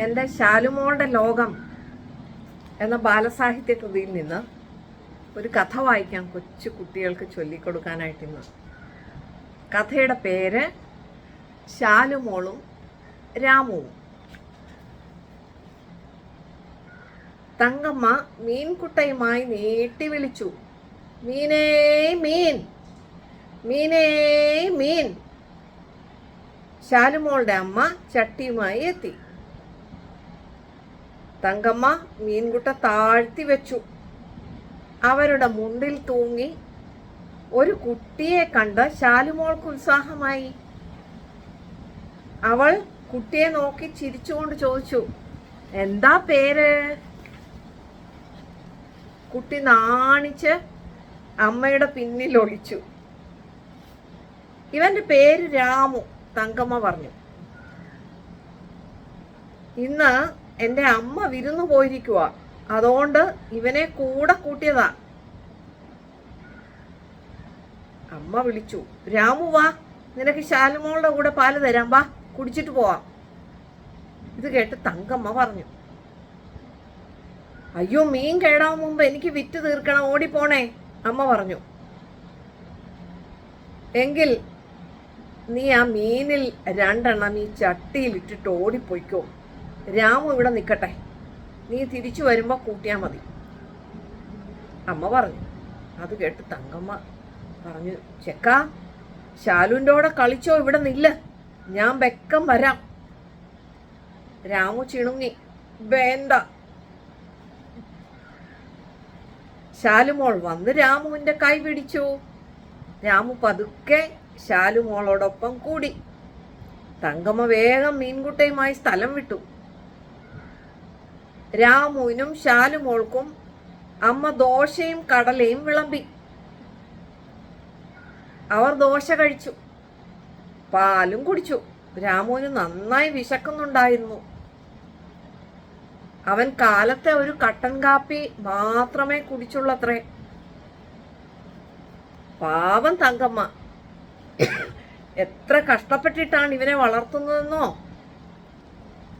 എന്റെ ശാലുമോളുടെ ലോകം എന്ന ബാലസാഹിത്യ കൃതിയിൽ നിന്ന് ഒരു കഥ വായിക്കാം കൊച്ചു കുട്ടികൾക്ക് ചൊല്ലിക്കൊടുക്കാനായിട്ട് ഇന്ന് കഥയുടെ പേര് ശാലുമോളും രാമുവും. തങ്കമ്മ മീൻകുട്ടയുമായി നീട്ടി വിളിച്ചു. മീനേ മീൻ മീനേ മീൻ. ശാലുമോളുടെ അമ്മ ചട്ടിയുമായി എത്തി. തങ്കമ്മ മീൻകുട്ട താഴ്ത്തി വെച്ചു. അവരുടെ മുണ്ടിൽ തൂങ്ങി ഒരു കുട്ടിയെ കണ്ട് ശാലുമോൾക്ക് ഉത്സാഹമായി. അവൾ കുട്ടിയെ നോക്കി ചിരിച്ചുകൊണ്ട് ചോദിച്ചു എന്താ പേര്? കുട്ടി നാണിച്ച് അമ്മയുടെ പിന്നിൽ ഒളിച്ചു. ഇവന്റെ പേര് രാമു തങ്കമ്മ പറഞ്ഞു. ഇന്ന് എന്റെ അമ്മ വിരുന്നു പോയിരിക്കുക അതുകൊണ്ട് ഇവനെ കൂടെ കൂട്ടിയതാ. അമ്മ വിളിച്ചു രാമു വാ നിനക്ക് ശാലുമോളുടെ കൂടെ പാൽ തരാം വാ കുടിച്ചിട്ട് പോവാ. ഇത് കേട്ട് തങ്കമ്മ പറഞ്ഞു അയ്യോ മീൻ കേടാൻ മുമ്പ് എനിക്ക് വിറ്റ് തീർക്കണം ഓടിപ്പോണേ അമ്മ പറഞ്ഞു. എങ്കിൽ നീ ആ മീനിൽ രണ്ടെണ്ണം ഈ ചട്ടിയിൽ ഇട്ടിട്ട് ഓടിപ്പോയിക്കോ. രാമു ഇവിടെ നിൽക്കട്ടെ നീ തിരിച്ചു വരുമ്പോൾ കൂട്ടിയാൽ മതി. അമ്മ പറഞ്ഞു. അത് കേട്ട് തങ്കമ്മ പറഞ്ഞു ചെക്കാ ശാലുവിന്റെ കൂടെ കളിച്ചോ? ഇവിടെ നില്ല. ഞാൻ വെക്കം വരാം. രാമു ചിണുങ്ങി വേണ്ട. ശാലുമോൾ വന്ന് രാമുവിന്റെ കൈ പിടിച്ചു. രാമു പതുക്കെ ശാലുമോളോടൊപ്പം കൂടി. തങ്കമ്മ വേഗം മീൻകുട്ടയുമായി സ്ഥലം വിട്ടു. രാമുവിനും ശാലുമോൾക്കും അമ്മ ദോശയും കടലയും വിളമ്പി. അവർ ദോശ കഴിച്ചു. പാലും കുടിച്ചു. രാമുവിന് നന്നായി വിശക്കുന്നുണ്ടായിരുന്നു. അവൻ കാലത്തെ ഒരു കട്ടൻ കാപ്പി മാത്രമേ കുടിച്ചുള്ളത്രേ. പാവം തങ്കമ്മ. എത്ര കഷ്ടപ്പെട്ടിട്ടാണ് ഇവനെ വളർത്തുന്നതെന്നോ?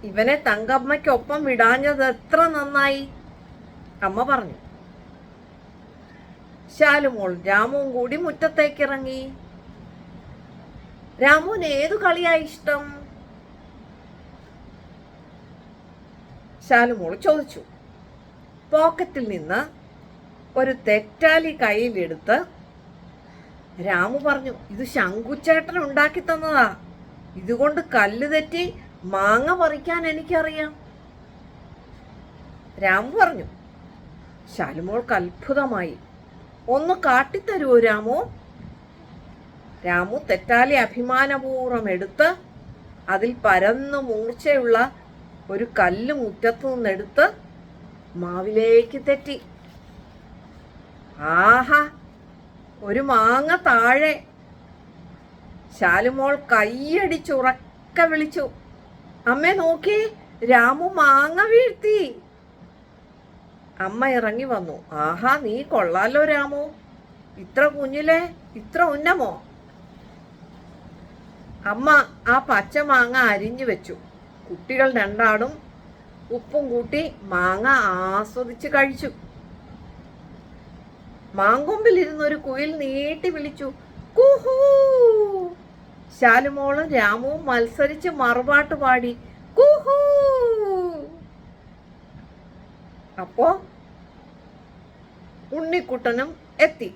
ഇവനെ തങ്കമ്മയ്ക്കൊപ്പം വിടാഞ്ഞത് എത്ര നന്നായി? അമ്മ പറഞ്ഞു. ശാലുമോൾ രാമുവും കൂടി മുറ്റത്തേക്ക് ഇറങ്ങി രാമുവിന് ഏതു കളിയാ ഇഷ്ടം? ശാലുമോൾ ചോദിച്ചു. പോക്കറ്റിൽ നിന്ന് ഒരു തെറ്റാലി കയ്യിലെടുത്ത് രാമു പറഞ്ഞു ഇത് ശങ്കുച്ചേട്ടൻ ഉണ്ടാക്കി തന്നതാ. ഇതുകൊണ്ട് കല്ല് തെറ്റി മാങ്ങ പറിക്കാൻ എനിക്കറിയാം. രാമു പറഞ്ഞു ശാലുമോൾക്ക് അത്ഭുതമായി. ഒന്ന് കാട്ടിത്തരുമോ രാമു? രാമു തെറ്റാലി അഭിമാനപൂർവം എടുത്ത് അതിൽ പരന്ന് മൂർച്ചയുള്ള ഒരു കല്ല് മുറ്റത്തു നിന്നെടുത്ത് മാവിലേക്ക് തെറ്റി. ആഹാ ഒരു മാങ്ങ താഴെ. ശാലുമോൾ കൈയടിച്ചുറക്ക വിളിച്ചു അമ്മേ നോക്കി. രാമു മാങ്ങ വീഴ്ത്തി. അമ്മ ഇറങ്ങി വന്നു. ആഹാ നീ കൊള്ളാലോ രാമു. ഇത്ര കുഞ്ഞിലെ ഇത്ര ഉന്നമോ? അമ്മ ആ പച്ച മാങ്ങ അരിഞ്ഞു വെച്ചു. കുട്ടികൾ രണ്ടാടും ഉപ്പും കൂട്ടി മാങ്ങ ആസ്വദിച്ച് കഴിച്ചു. മാങ്കൊമ്പിലിരുന്നൊരു കുയിൽ നീട്ടി വിളിച്ചു. കുഹൂ! ശാലുമോളും രാമുവും മത്സരിച്ച് മറുപാട്ട് പാടി. കുഹൂ! അപ്പോ ഉണ്ണിക്കുട്ടനും എത്തി.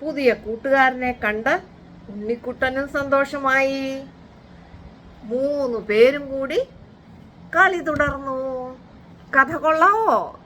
പുതിയ കൂട്ടുകാരനെ കണ്ട് ഉണ്ണിക്കുട്ടനും സന്തോഷമായി. മൂന്ന് പേരും കൂടി കളി തുടർന്നു. കഥ കൊള്ളാവോ?